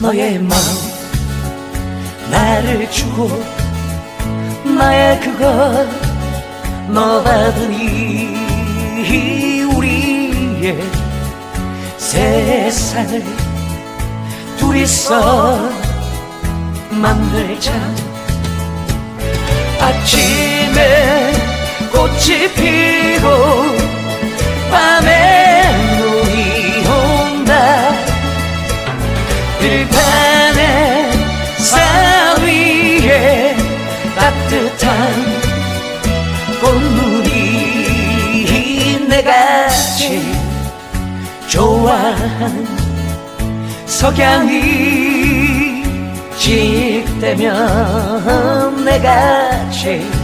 너의 마음 나를 주고 나의 그걸 너 받으니 우리의 세상을 둘이서 만들자. 아침에 꽃이 피 들판에 산 위에 따뜻한 꽃물이 내같이 좋아한 석양이 지익되면 내같이